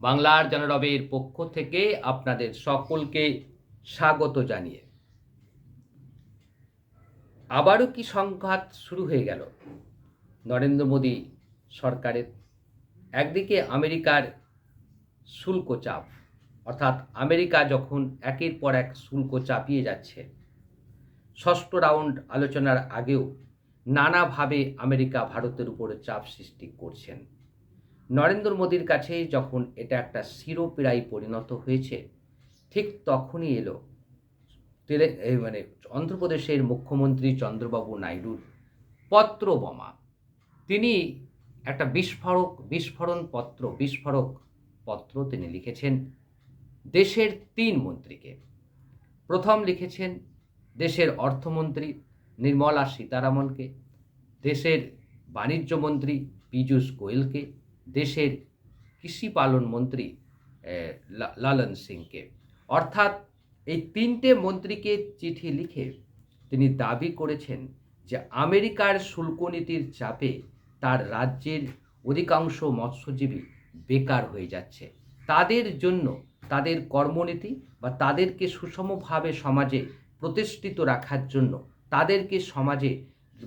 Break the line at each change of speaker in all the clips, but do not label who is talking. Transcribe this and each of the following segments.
বাংলার জনরবের পক্ষ থেকে আপনাদের সকলকে স্বাগত জানিয়ে। আবারও কি সংঘাত শুরু হয়ে গেল? নরেন্দ্র মোদী সরকারের একদিকে আমেরিকার শুল্ক চাপ, অর্থাৎ আমেরিকা যখন একের পর এক শুল্ক চাপিয়ে যাচ্ছে, ষষ্ঠ রাউন্ড আলোচনার আগেও নানাভাবে আমেরিকা ভারতের উপরে চাপ সৃষ্টি করছেন। নরেন্দ্র মোদীর কাছে যখন এটা একটা শিরোপীড়ায় পরিণত হয়েছে, ঠিক তখনই এলো তেলে মানে অন্ধ্রপ্রদেশের মুখ্যমন্ত্রী চন্দ্রবাবু নাইডুর পত্র বোমা তিনি একটা বিস্ফোরক, বিস্ফোরণ পত্র, বিস্ফোরক পত্র তিনি লিখেছেন দেশের তিন মন্ত্রীকে। প্রথম লিখেছেন দেশের অর্থমন্ত্রী নির্মলা সীতারামনকে, দেশের বাণিজ্য মন্ত্রী পীযূষ গোয়েলকে দেশের কৃষি পালন মন্ত্রী লালন সিংকে। অর্থাৎ এই তিনটে মন্ত্রীকে চিঠি লিখে তিনি দাবি করেছেন যে আমেরিকার শুল্ক নীতির চাপে তার রাজ্যের অধিকাংশ মৎস্যজীবী বেকার হয়ে যাচ্ছে। তাদের জন্য তাদের কর্মনীতি বা তাদেরকে সুষমভাবে সমাজে প্রতিষ্ঠিত রাখার জন্য তাদেরকে সমাজে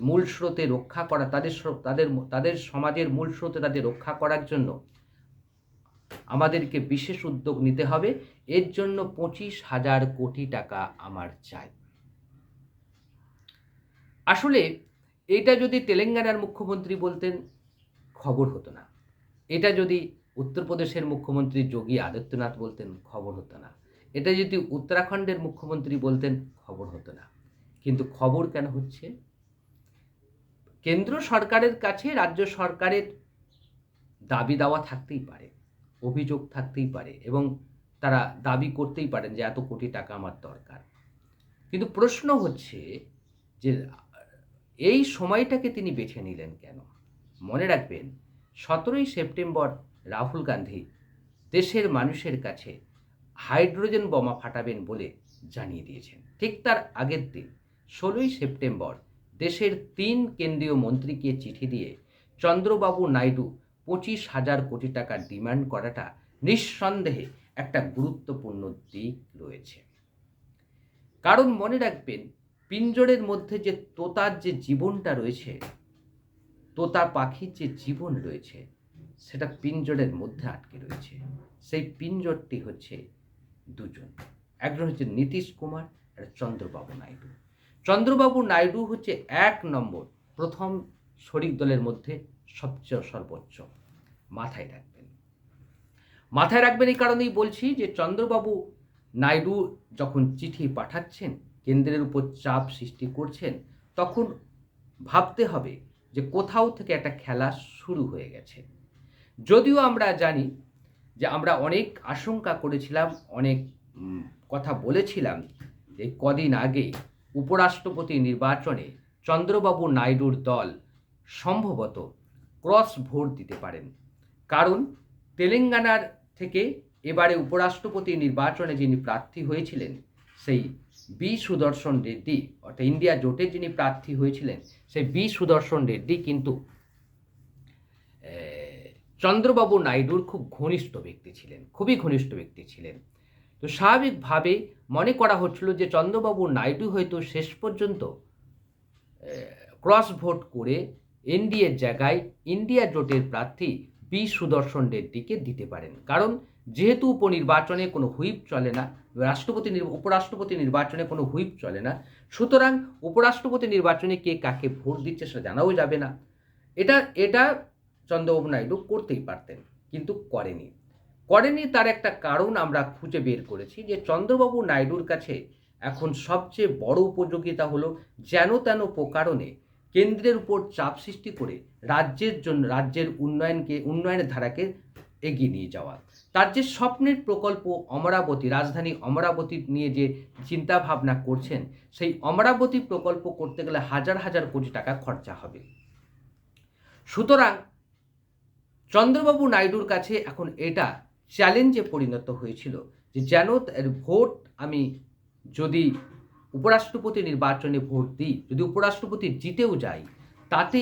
মূল স্রোতে রক্ষা করা, তাদের তাদের তাদের সমাজের মূল স্রোতে তাদের রক্ষা করার জন্য আমাদেরকে বিশেষ উদ্যোগ নিতে হবে। এর জন্য পঁচিশ হাজার কোটি টাকা আমার চাই। আসলে এটা যদি তেলেঙ্গানার মুখ্যমন্ত্রী বলতেন, খবর হতো না। এটা যদি উত্তরপ্রদেশের মুখ্যমন্ত্রী যোগী আদিত্যনাথ বলতেন, খবর হতো না। এটা যদি উত্তরাখণ্ডের মুখ্যমন্ত্রী বলতেন, খবর হতো না। কিন্তু খবর কেন হচ্ছে? কেন্দ্র সরকারের কাছে রাজ্য সরকারের দাবি দাওয়া থাকতেই পারে, অভিযোগ থাকতেই পারে এবং তারা দাবি করতেই পারেন যে এত কোটি টাকা আমার দরকার। কিন্তু প্রশ্ন হচ্ছে যে এই সময়টাকে তিনি বেছে নিলেন কেন? মনে রাখবেন, সতেরোই সেপ্টেম্বর রাহুল গান্ধী দেশের মানুষের কাছে হাইড্রোজেন বোমা ফাটাবেন বলে জানিয়ে দিয়েছেন। ঠিক তার আগের দিন, ষোলোই সেপ্টেম্বর দেশের তিন কেন্দ্রীয় মন্ত্রীকে চিঠি দিয়ে চন্দ্রবাবু নাইডু পঁচিশ হাজার কোটি টাকা ডিমান্ড করাটা নিঃসন্দেহে একটা গুরুত্বপূর্ণ দিক রয়েছে। কারণ মনে রাখবেন, পিঞ্জরের মধ্যে যে তোতার যে জীবনটা রয়েছে, তোতা পাখির যে জীবন রয়েছে, সেটা পিঞ্জরের মধ্যে আটকে রয়েছে। সেই পিঞ্জরটি হচ্ছে দুজন। একজন হচ্ছে নীতিশ কুমার আর চন্দ্রবাবু নাইডু। চন্দ্রবাবু নাইডু হচ্ছে এক নম্বর। প্রথম শরিক দলের মধ্যে সবচেয়ে সর্বোচ্চ। মাথায় রাখবেন। মাথায় রাখবেন এই কারণেই বলছি যে চন্দ্রবাবু নাইডু যখন চিঠি পাঠাচ্ছেন, কেন্দ্রের উপর চাপ সৃষ্টি করছেন, তখন ভাবতে হবে যে কোথাও থেকে একটা খেলা শুরু হয়ে গেছে। যদিও আমরা জানি যে আমরা অনেক আশঙ্কা করেছিলাম, অনেক কথা বলেছিলাম যে কদিন আগে উপরাষ্ট্রপতি নির্বাচনে চন্দ্রবাবু নাইডুর দল সম্ভবত ক্রস ভোট দিতে পারেন। কারণ তেলেঙ্গানার থেকে এবারে উপরাষ্ট্রপতি নির্বাচনে যিনি প্রার্থী হয়েছিলেন, সেই বি সুদর্শন রেড্ডি, অর্থাৎ ইন্ডিয়া জোটে যিনি প্রার্থী হয়েছিলেন, সেই বি সুদর্শন রেড্ডি কিন্তু চন্দ্রবাবু নাইডুর খুব ঘনিষ্ঠ ব্যক্তি ছিলেন, খুবই ঘনিষ্ঠ ব্যক্তি ছিলেন। তো স্বাভাবিকভাবে মনে করা হচ্ছিল যে চন্দ্রবাবু নাইডু হয়তো শেষ পর্যন্ত ক্রস ভোট করে এনডিএর জায়গায় ইন্ডিয়া জোটের প্রার্থী বি সুদর্শন রেড্ডিকে দিতে পারেন। কারণ যেহেতু উপনির্বাচনে কোনো হুইপ চলে না, রাষ্ট্রপতি উপরাষ্ট্রপতি নির্বাচনে কোনো হুইপ চলে না, সুতরাং উপরাষ্ট্রপতি নির্বাচনে কে কাকে ভোট দিচ্ছে সেটা জানাও যাবে না। এটা এটা চন্দ্রবাবু নাইডু করতেই পারতেন, কিন্তু করেনি। করেনি তার একটা কারণ আমরা খুঁজে বের করেছি যে চন্দ্রবাবু নাইডুর কাছে এখন সবচেয়ে বড় উপযোগিতা হলো যেন তেন প্রকারণে কেন্দ্রের উপর চাপ সৃষ্টি করে রাজ্যের জন্য রাজ্যের উন্নয়নকে, উন্নয়নের ধারাকে এগিয়ে নিয়ে যাওয়া। তার যে স্বপ্নের প্রকল্প অমরাবতী, রাজধানী অমরাবতী নিয়ে যে চিন্তা ভাবনা করছেন, সেই অমরাবতী প্রকল্প করতে গেলে হাজার হাজার কোটি টাকা খরচা হবে। সুতরাং চন্দ্রবাবু নাইডুর কাছে এখন এটা চ্যালেঞ্জে পরিণত হয়েছিল যে যেন এর ভোট আমি যদি উপরাষ্ট্রপতি নির্বাচনে ভোট দিই, যদি উপরাষ্ট্রপতি জিতেও যাই, তাতে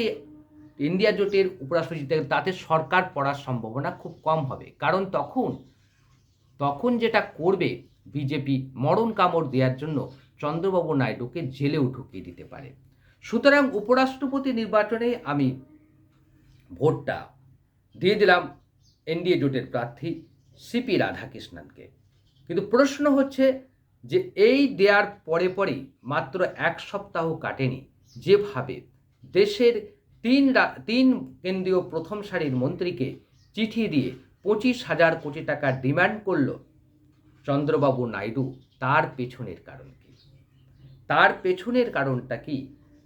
ইন্ডিয়া জোটের উপরাষ্ট্রপতি জিতে তাতে সরকার পড়ার সম্ভাবনা খুব কম হবে। কারণ তখন তখন যেটা করবে বিজেপি মরণ কামড় দেওয়ার জন্য চন্দ্রবাবু নাইডুকে জেলেও ঢুকিয়ে দিতে পারে। সুতরাং উপরাষ্ট্রপতি নির্বাচনে আমি ভোটটা দিয়ে দিলাম এনডিএ জোটের প্রার্থী সিপি রাধাকৃষ্ণনকে কিন্তু প্রশ্ন হচ্ছে যে এই দেওয়ার পরে পরেই মাত্র এক সপ্তাহ কাটেনি। যেভাবে দেশের তিন তিন কেন্দ্রীয় প্রথম সারির মন্ত্রীকে চিঠি দিয়ে পঁচিশ হাজার কোটি টাকা ডিমান্ড করল চন্দ্রবাবু নাইডু, তার পেছনের কারণ কি? তার পেছনের কারণটা কি?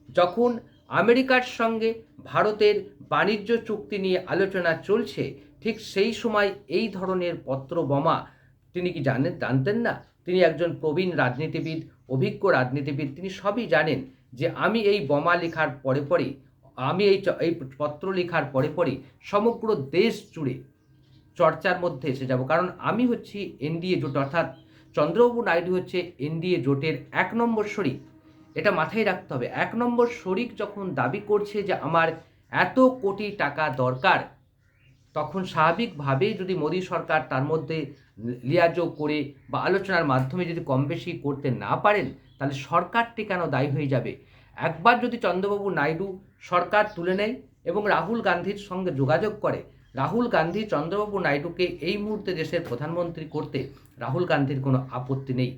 যখন আমেরিকার সঙ্গে ভারতের বাণিজ্য চুক্তি নিয়ে আলোচনা চলছে ঠিক সেই সময় এই ধরনের পত্র বোমা, তিনি কি জানেন, জানতেন না? তিনি একজন প্রবীণ রাজনীতিবিদ, অভিজ্ঞ রাজনীতিবিদ, তিনি সবই জানেন যে আমি এই বোমা লেখার পরে পরেই, আমি এই এই পত্র লেখার পরে পরেই সমগ্র দেশ জুড়ে চর্চার মধ্যে এসে যাব। কারণ আমি হচ্ছি এনডিএ জোট, অর্থাৎ চন্দ্রবাবু নাইডু হচ্ছে এনডিএ জোটের এক নম্বর শরিক। এটা মাথায় রাখতে হবে। এক নম্বর শরিক যখন দাবি করছে যে আমার এত কোটি টাকা দরকার তখন স্বাভাবিকভাবেই যদি মোদী সরকার তার মধ্যে লিয়াজোগ করে বা আলোচনার মাধ্যমে যদি কম বেশি করতে না পারেন তাহলে সরকারটি কেন দায়ী হয়ে যাবে একবার যদি চন্দ্রবাবু নাইডু সরকার তুলে নেয় এবং রাহুল গান্ধীর সঙ্গে যোগাযোগ করে রাহুল গান্ধী চন্দ্রবাবু নাইডুকে এই মুহূর্তে দেশের প্রধানমন্ত্রী করতে রাহুল গান্ধীর কোনো আপত্তি নেই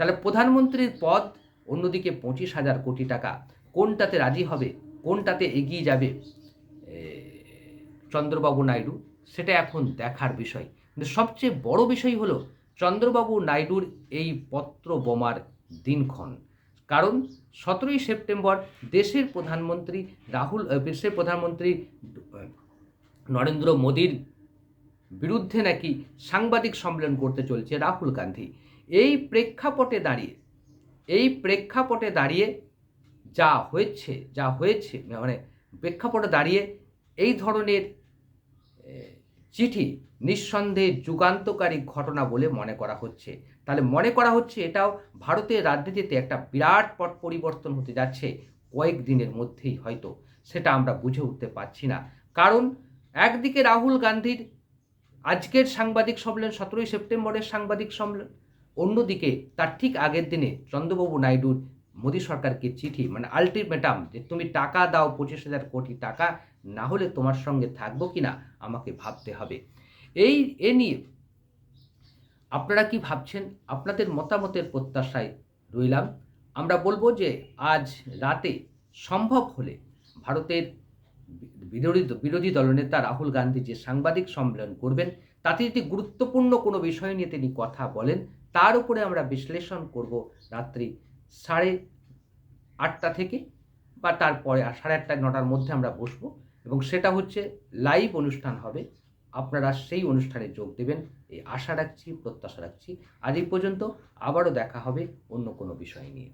তাহলে প্রধানমন্ত্রীর পদ অন্যদিকে পঁচিশ হাজার কোটি টাকা কোনটাতে রাজি হবে কোনটাতে এগিয়ে যাবে চন্দ্রবাবু নাইডু, সেটা এখন দেখার বিষয়। কিন্তু সবচেয়ে বড় বিষয় হলো চন্দ্রবাবু নাইডুর এই পত্র বোমার দিনক্ষণ। কারণ সতেরোই সেপ্টেম্বর দেশের প্রধানমন্ত্রী রাহুল দেশের প্রধানমন্ত্রী নরেন্দ্র মোদীর বিরুদ্ধে নাকি সাংবাদিক সম্মেলন করতে চলছে রাহুল গান্ধী। এই প্রেক্ষাপটে দাঁড়িয়ে, এই প্রেক্ষাপটে দাঁড়িয়ে যা হয়েছে যা হয়েছে মানে প্রেক্ষাপটে দাঁড়িয়ে এই ধরনের চিঠি নিঃসন্দেহে যুগান্তকারী ঘটনা বলে মনে করা হচ্ছে। তাহলে মনে করা হচ্ছে এটাও ভারতের রাজনীতিতে একটা বিরাট পট পরিবর্তন হতে যাচ্ছে কয়েক দিনের মধ্যেই হয়তো। সেটা আমরা বুঝে উঠতে পারছি না। কারণ একদিকে রাহুল গান্ধীর আজকের সাংবাদিক সম্মেলন, সতেরোই সেপ্টেম্বরের সাংবাদিক সম্মেলন, অন্যদিকে তার ঠিক আগের দিনে চন্দ্রবাবু নাইডুর মোদী সরকারকে চিঠি মানে আলটিমেটাম যে তুমি টাকা দাও পঁচিশ হাজার কোটি টাকা, না হলে তোমার সঙ্গে থাকব কি না আমাকে ভাবতে হবে। এই, এ নিয়ে আপনারা কি ভাবছেন? আপনাদের মতামতের প্রত্যাশায় রইলাম। আমরা বলব যে আজ রাতে সম্ভব হলে ভারতের বিরোধী বিরোধী দলনেতা রাহুল গান্ধী যে সাংবাদিক সম্মেলন করবেন, তাতে যদি গুরুত্বপূর্ণ কোনো বিষয় নিয়ে তিনি কথা বলেন, তার উপরে আমরা বিশ্লেষণ করব রাত্রি সাড়ে আটটা থেকে বা তারপরে সাড়ে আটটা নটার মধ্যে আমরা বসবো এবং সেটা হচ্ছে লাইভ অনুষ্ঠান হবে। আপনারা সেই অনুষ্ঠানে যোগ দেবেন। এই আশা রাখছি, প্রত্যাশা রাখছি। আজ এই পর্যন্ত আবারও দেখা হবে অন্য কোনো বিষয় নিয়ে।